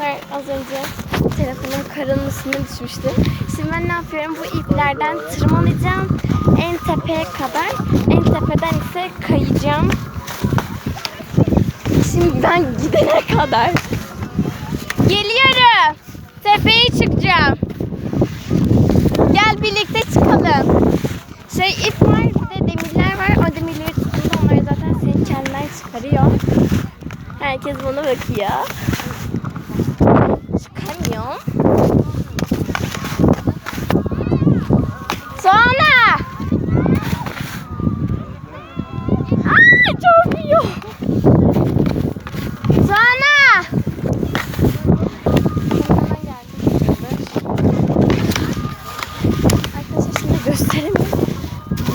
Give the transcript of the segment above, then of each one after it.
arkadaşlar az önce telefonum üstüne düşmüştü. Şimdi ben ne yapıyorum? Bu iplerden tırmanacağım en tepeye kadar. En tepeden ise kayacağım. Şimdi ben gidene kadar. Geliyorum. Tepeye çıkacağım. Gel birlikte çıkalım. Şey ip var bir de demirler var. O demirleri tuttuğunda onlar zaten seni kendinden çıkarıyor. Herkes bana bakıyor. Çıkamıyorum. Sonra. Çok iyi. Sonra. Arkadaşlar şimdi gösteremiyorum.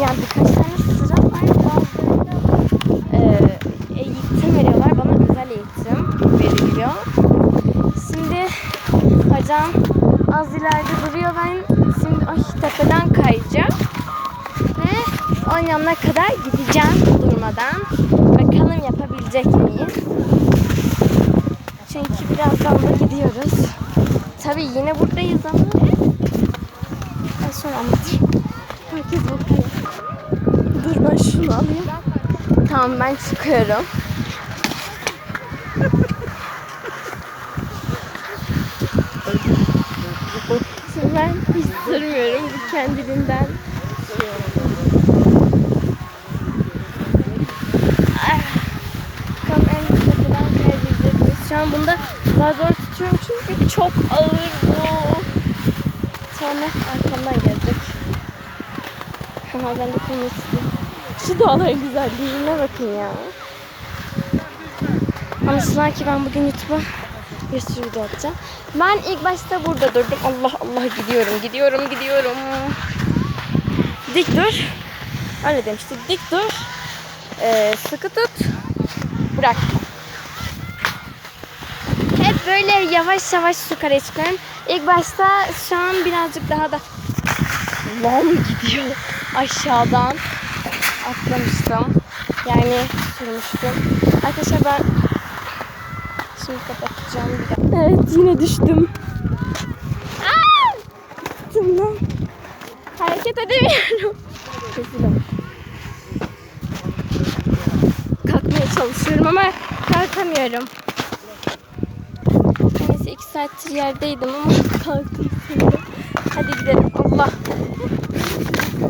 Yani birkaç tane hocam az ileride duruyor. Ben şimdi ay tepeden kayacağım. Ve onun yanına kadar gideceğim durmadan. Bakalım yapabilecek miyim? Çünkü birazdan da gidiyoruz. Tabii yine buradayız ama ben sonra anlatayım. Herkes bakıyor. Dur ben şunu alayım. Tamam ben çıkıyorum. Şimdi ben hiç sürmüyorum bu kendiliğinden. Ah. Bakalım en miyiz? Şu an bunda daha zor tutuyorum çünkü çok ağır bu. Sonra arkamdan gelecek. Ama ben de konu istiyorum. Şu dağların güzelliğine bakın ya. Anlaşılan ki ben bugün YouTube'a bir sürü video atacağım. Ben ilk başta burada durdum. Allah Allah gidiyorum, gidiyorum, gidiyorum. Dik dur. Öyle demiştik. Dik dur. Ee, sıkı tut. Bırak. Hep böyle yavaş yavaş yukarıya çıkıyorum. İlk başta şu an birazcık daha da Lan gidiyor aşağıdan atlamıştım. Yani sürmüştüm. Arkadaşlar ben şimdi kapatacağım bir dakika. Evet yine düştüm. Aa! Düştüm lan. Hareket edemiyorum. Kesin Kalkmaya çalışıyorum ama kalkamıyorum. Neyse iki saattir yerdeydim ama kalktım şimdi. Hadi gidelim. Allah.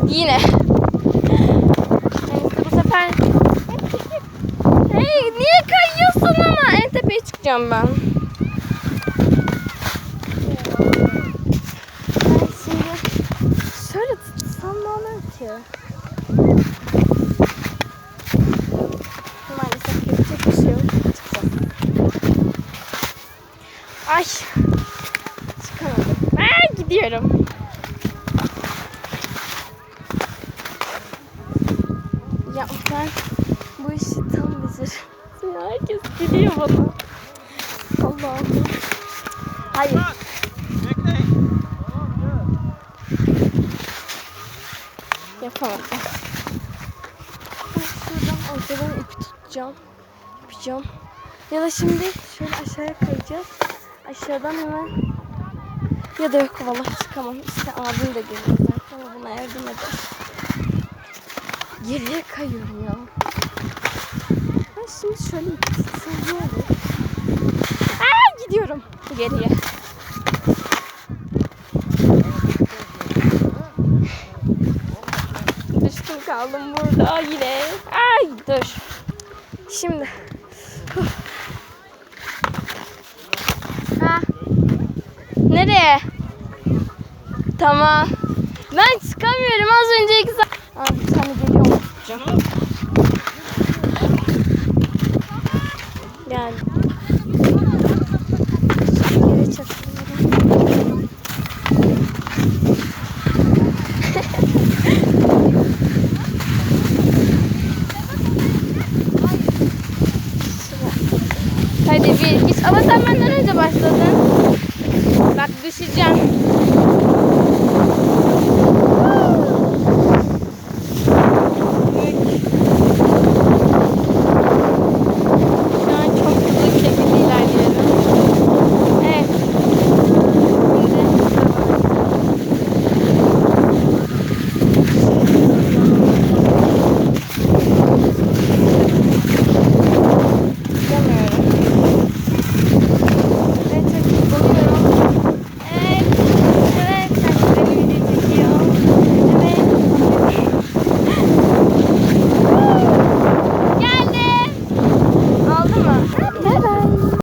Yine. Neyse bu sefer... Hey niye kayıyorsun ama? En çıkacağım ben. Ben şimdi şöyle tutsam ne olur ki? Maalesef yapacak bir şey yok. Çıkacağız. Ay. Çıkamadım. Ben gidiyorum. Ya ben bu işi tam beceriyorum. Ya herkes gülüyor bana. Allah'ım. Hayır. Yapamadım. Ben şuradan ortadan ipi tutacağım. Yapacağım. Ya da şimdi şöyle aşağıya kayacağız. Aşağıdan hemen ya da yok vallahi çıkamam. İşte abim de geliyor zaten o buna yardım eder. Geriye kayıyorum ya. Ben şimdi şöyle tutsam ne olur? Gidiyorum geriye. Düştüm kaldım burada yine. Ay dur. Şimdi. Ha. Nereye? Tamam. Ben çıkamıyorum az önce iki saat. Aa, bir tane geliyor. Yani. Hadi bir, iki. Ama sen benden önce başladın. Bak düşeceğim.